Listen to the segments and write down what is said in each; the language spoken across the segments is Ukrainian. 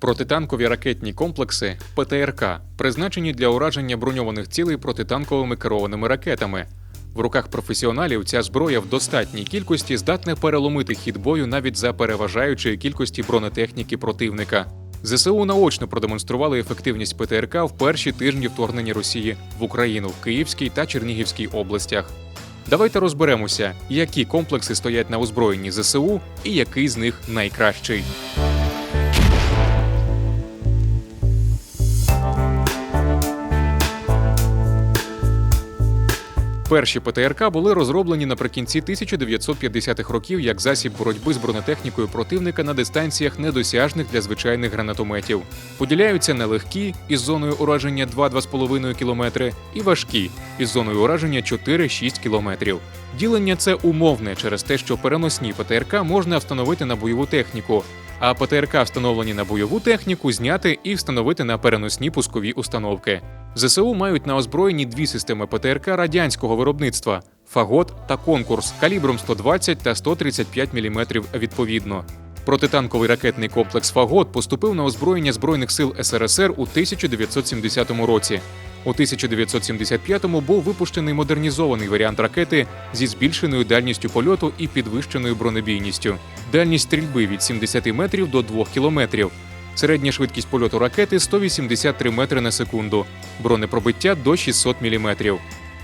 Протитанкові ракетні комплекси ПТРК призначені для ураження броньованих цілей протитанковими керованими ракетами. В руках професіоналів ця зброя в достатній кількості здатна переломити хід бою навіть за переважаючої кількості бронетехніки противника. ЗСУ наочно продемонстрували ефективність ПТРК в перші тижні вторгнення Росії в Україну в Київській та Чернігівській областях. Давайте розберемося, які комплекси стоять на озброєнні ЗСУ і який з них найкращий. Перші ПТРК були розроблені наприкінці 1950-х років як засіб боротьби з бронетехнікою противника на дистанціях недосяжних для звичайних гранатометів. Поділяються на легкі із зоною ураження 2-2,5 км і важкі із зоною ураження 4-6 км. Ділення це умовне через те, що переносні ПТРК можна встановити на бойову техніку, а ПТРК, встановлені на бойову техніку, зняти і встановити на переносні пускові установки. ЗСУ мають на озброєнні дві системи ПТРК радянського виробництва Фагот та Конкурс калібром 120 та 135 мм відповідно. Протитанковий ракетний комплекс Фагот поступив на озброєння Збройних сил СРСР у 1970 році. У 1975-му був випущений модернізований варіант ракети зі збільшеною дальністю польоту і підвищеною бронебійністю. Дальність стрільби від 70 метрів до 2 кілометрів. Середня швидкість польоту ракети 183 метри на секунду, бронепробиття до 600 мм.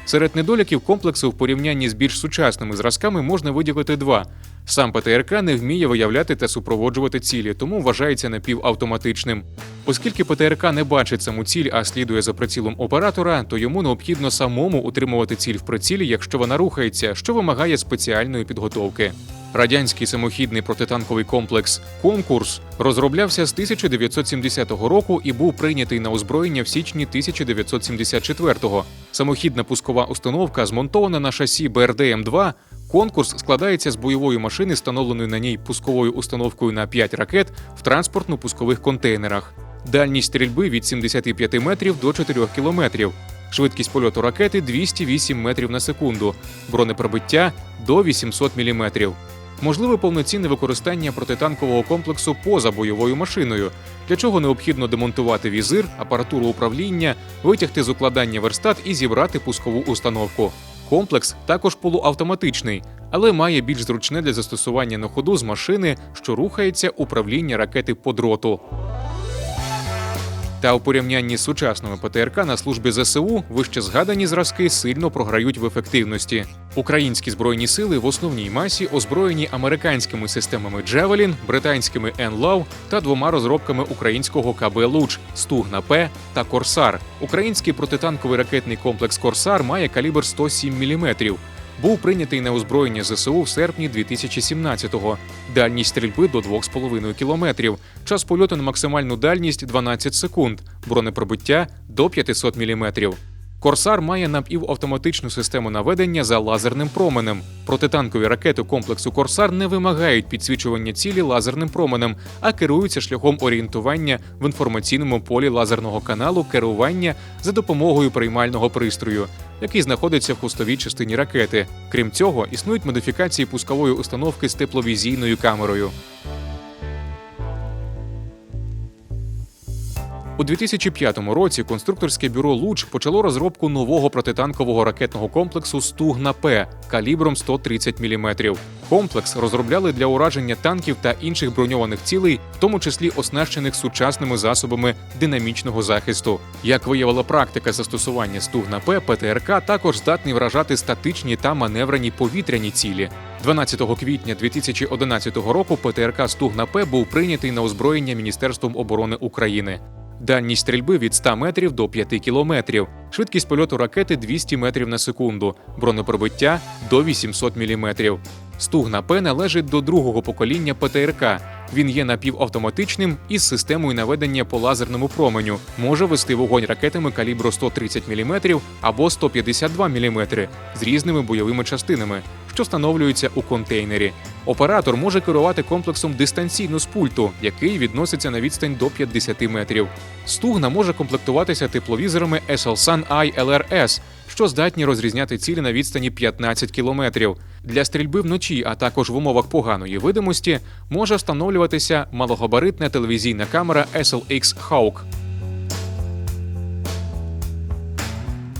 Серед недоліків комплексу в порівнянні з більш сучасними зразками можна виділити два. Сам ПТРК не вміє виявляти та супроводжувати цілі, тому вважається напівавтоматичним. Оскільки ПТРК не бачить саму ціль, а слідує за прицілом оператора, то йому необхідно самому утримувати ціль в прицілі, якщо вона рухається, що вимагає спеціальної підготовки. Радянський самохідний протитанковий комплекс Конкурс розроблявся з 1970 року і був прийнятий на озброєння в січні 1974-го. Самохідна пускова установка змонтована на шасі БРДМ-2. Конкурс складається з бойової машини, встановленої на ній пусковою установкою на 5 ракет в транспортно-пускових контейнерах. Дальність стрільби від 75 метрів до 4 кілометрів. Швидкість польоту ракети 208 метрів на секунду, бронепробиття до 800 мм. Можливе повноцінне використання протитанкового комплексу поза бойовою машиною, для чого необхідно демонтувати візир, апаратуру управління, витягти з укладання верстат і зібрати пускову установку. Комплекс також полуавтоматичний, але має більш зручне для застосування на ходу з машини, що рухається управління ракети по дроту. Та у порівнянні з сучасними ПТРК на службі ЗСУ вище згадані зразки сильно програють в ефективності. Українські збройні сили в основній масі озброєні американськими системами Джевелін, британськими NLAW та двома розробками українського КБ Луч Стугна П та Корсар. Український протитанковий ракетний комплекс Корсар має калібр 107 мм. Був прийнятий на озброєння ЗСУ в серпні 2017-го. Дальність стрільби до 2,5 кілометрів. Час польоту на максимальну дальність 12 секунд, бронепробиття до 500 мм. Корсар має напівавтоматичну систему наведення за лазерним променем. Протитанкові ракети комплексу Корсар не вимагають підсвічування цілі лазерним променем, а керуються шляхом орієнтування в інформаційному полі лазерного каналу керування за допомогою приймального пристрою, який знаходиться в хвостовій частині ракети. Крім цього, існують модифікації пускової установки з тепловізійною камерою. У 2005 році конструкторське бюро Луч почало розробку нового протитанкового ракетного комплексу Стугна П калібром 130 мм. Комплекс розробляли для ураження танків та інших броньованих цілей, в тому числі оснащених сучасними засобами динамічного захисту. Як виявила практика застосування Стугна П, ПТРК також здатний вражати статичні та маневрені повітряні цілі. 12 квітня 2011 року ПТРК Стугна П був прийнятий на озброєння Міністерством оборони України. Дальність стрільби від 100 метрів до 5 кілометрів, швидкість польоту ракети 200 метрів на секунду, бронепробиття до 800 мм. Стугна П належить до другого покоління ПТРК. Він є напівавтоматичним із системою наведення по лазерному променю, може вести вогонь ракетами калібру 130 мм або 152 мм з різними бойовими частинами, що встановлюються у контейнері. Оператор може керувати комплексом дистанційно з пульту, який відноситься на відстань до 50 метрів. Стугна може комплектуватися тепловізорами SLSAN I LRS, що здатні розрізняти цілі на відстані 15 кілометрів. Для стрільби вночі, а також в умовах поганої видимості, може встановлюватися малогабаритна телевізійна камера SLX Hawk.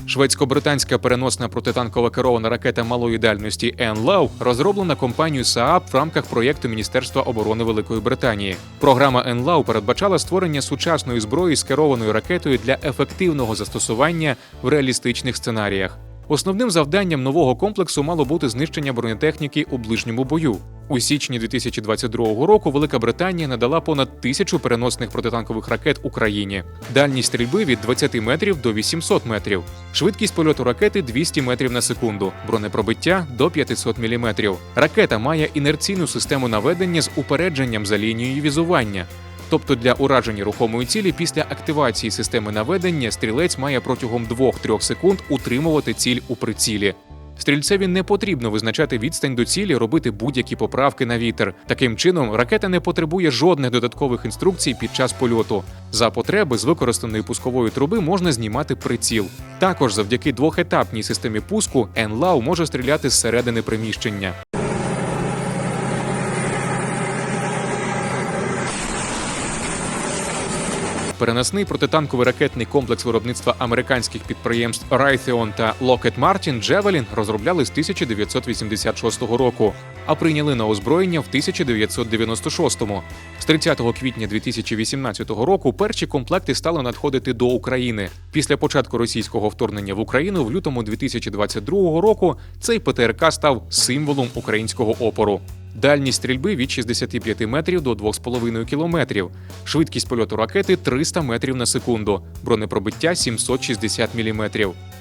Шведсько-британська переносна протитанкова керована ракета малої дальності «Енлау» розроблена компанією Saab в рамках проєкту Міністерства оборони Великої Британії. Програма «Енлау» передбачала створення сучасної зброї з керованою ракетою для ефективного застосування в реалістичних сценаріях. Основним завданням нового комплексу мало бути знищення бронетехніки у ближньому бою. У січні 2022 року Велика Британія надала понад тисячу переносних протитанкових ракет Україні. Дальність стрільби від 20 метрів до 800 метрів, швидкість польоту ракети 200 метрів на секунду, бронепробиття до 500 мм. Ракета має інерційну систему наведення з упередженням за лінією візування. Тобто для ураження рухомої цілі після активації системи наведення стрілець має протягом 2-3 секунд утримувати ціль у прицілі. Стрільцеві не потрібно визначати відстань до цілі, робити будь-які поправки на вітер. Таким чином, ракета не потребує жодних додаткових інструкцій під час польоту. За потреби з використаної пускової труби можна знімати приціл. Також завдяки двохетапній системі пуску НЛАУ може стріляти зсередини приміщення. Переносний протитанковий ракетний комплекс виробництва американських підприємств Raytheon та Lockheed Martin Javelin розробляли з 1986 року, а прийняли на озброєння в 1996-му. З 30 квітня 2018 року перші комплекти стали надходити до України. Після початку російського вторгнення в Україну в лютому 2022 року цей ПТРК став символом українського опору. Дальність стрільби від 65 метрів до 2,5 кілометрів. Швидкість польоту ракети 300 метрів на секунду. Бронепробиття 760 мм.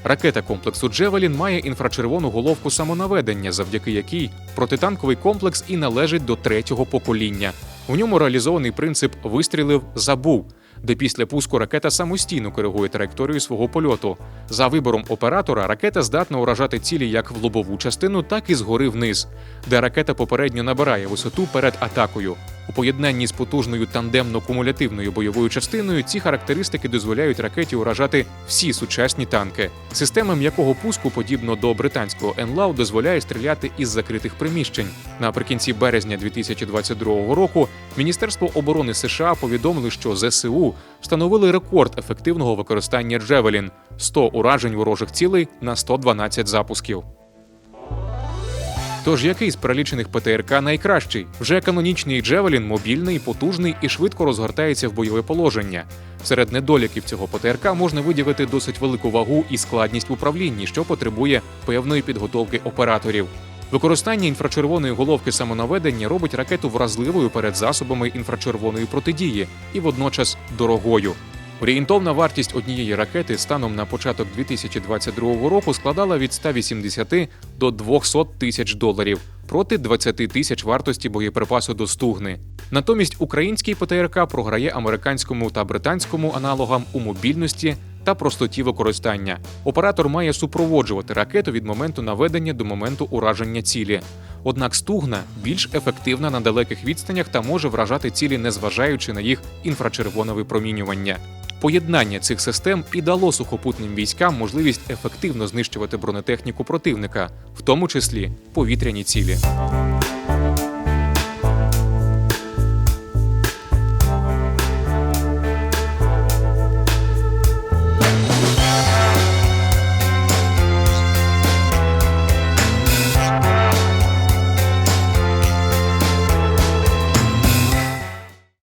Ракета комплексу Джевелін має інфрачервону головку самонаведення, завдяки якій протитанковий комплекс і належить до третього покоління. У ньому реалізований принцип вистрілив забув, де після пуску ракета самостійно коригує траєкторію свого польоту. За вибором оператора ракета здатна уражати цілі як в лобову частину, так і згори вниз, де ракета попередньо набирає висоту перед атакою. У поєднанні з потужною тандемно-кумулятивною бойовою частиною ці характеристики дозволяють ракеті уражати всі сучасні танки. Система м'якого пуску, подібно до британського НЛАУ, дозволяє стріляти із закритих приміщень. Наприкінці березня 2022 року Міністерство оборони США повідомили, що ЗСУ встановили рекорд ефективного використання Джевелін 100 уражень ворожих цілей на 112 запусків. Тож який з перелічених ПТРК найкращий? Вже канонічний Джевелін мобільний, потужний і швидко розгортається в бойове положення. Серед недоліків цього ПТРК можна виділити досить велику вагу і складність в управлінні, що потребує певної підготовки операторів. Використання інфрачервоної головки самонаведення робить ракету вразливою перед засобами інфрачервоної протидії і водночас дорогою. Орієнтовна вартість однієї ракети станом на початок 2022 року складала від 180 до 200 тисяч доларів проти 20 тисяч вартості боєприпасу до стугни. Натомість український ПТРК програє американському та британському аналогам у мобільності та простоті використання. Оператор має супроводжувати ракету від моменту наведення до моменту ураження цілі. Однак стугна більш ефективна на далеких відстанях та може вражати цілі, незважаючи на їх інфрачервоне випромінювання. Поєднання цих систем і дало сухопутним військам можливість ефективно знищувати бронетехніку противника, в тому числі повітряні цілі.